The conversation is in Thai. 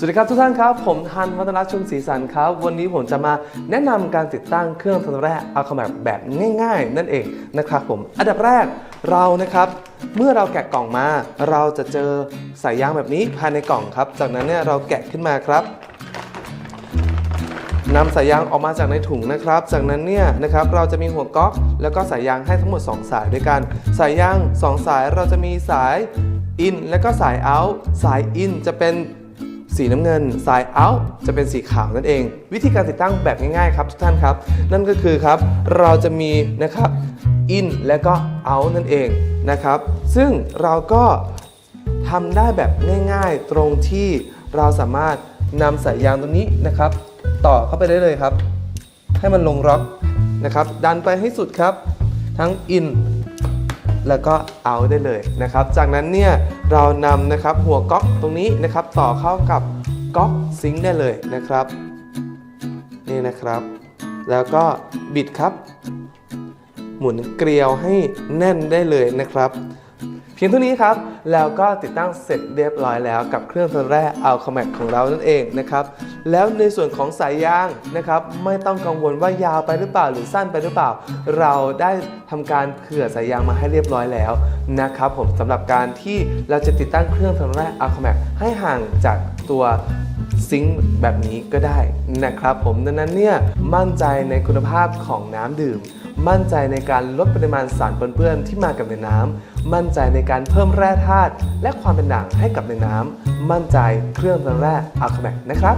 สวัสดีครับทุกท่านครับ ผมทันวัฒนรัชุมศรีสันครับ วันนี้ผมจะมาแนะนำการติดตั้งเครื่องทำแร่อัลคาแมบแบบง่าย ๆ นั่นเองนะครับผมอันดับแรกเรานะครับ เมื่อเราแกะกล่องมา เราจะเจอสายยางแบบนี้ภายในกล่องครับ จากนั้นเนี่ยเราแกะขึ้นมาครับนำสายยางออกมาจากในถุงนะครับ จากนั้นเนี่ยนะครับเราจะมีหัวก๊อก แล้วก็สายยางให้ทั้งหมด 2 สายด้วยกัน สายยาง 2 สายเราจะมีสายอินและก็สายเอาสายอินจะเป็น สีน้ำเงินสายเอาจะเป็นสีขาวนั่นเอง วิธีการติดตั้งแบบง่ายๆครับทุกท่านครับ นั่นก็คือครับเราจะมีนะครับอินและก็เอานั่นเองนะครับ ซึ่งเราก็ทำได้แบบง่ายๆตรงที่เราสามารถนำสายยางตัวนี้นะครับ ต่อเข้าไปได้เลยครับ ให้มันลงล็อกนะครับ ดันไปให้สุดครับ ทั้งอินแล้วก็เอาได้เลยนะครับ จากนั้นเนี่ย เรานำนะครับหัวก๊อกตรงนี้นะครับ ต่อเข้ากับก๊อกซิงค์ได้เลยนะครับ นี่นะครับ แล้วก็บิดครับ หมุนเกลียวให้แน่นได้เลยนะครับ พียงเท่านี้ครับ แล้วก็ติดตั้งเสร็จเรียบร้อยแล้วกับเครื่องทนแร่อัลคาแมกของเรานั่นเองนะครับ แล้วในส่วนของสายยางนะครับไม่ต้องกังวลว่ายาวไปหรือเปล่าหรือสั้นไปหรือเปล่า เราได้ทำการเผื่อสายยางมาให้เรียบร้อยแล้วนะครับผมสำหรับการที่เราจะติดตั้งเครื่องทนแร่อัลคาแมกให้ห่างจากตัวซิงค์แบบนี้ก็ได้นะครับผมดังนั้นเนี่ยมั่นใจในคุณภาพของน้ำดื่ม มั่นใจในการลดปริมาณสารปนเปื้อนที่มากับในน้ำมั่นใจในการเพิ่มแร่ธาตุและความเป็นด่างให้กับในน้ำมั่นใจเครื่องแร่อัลคาแมกนะครับ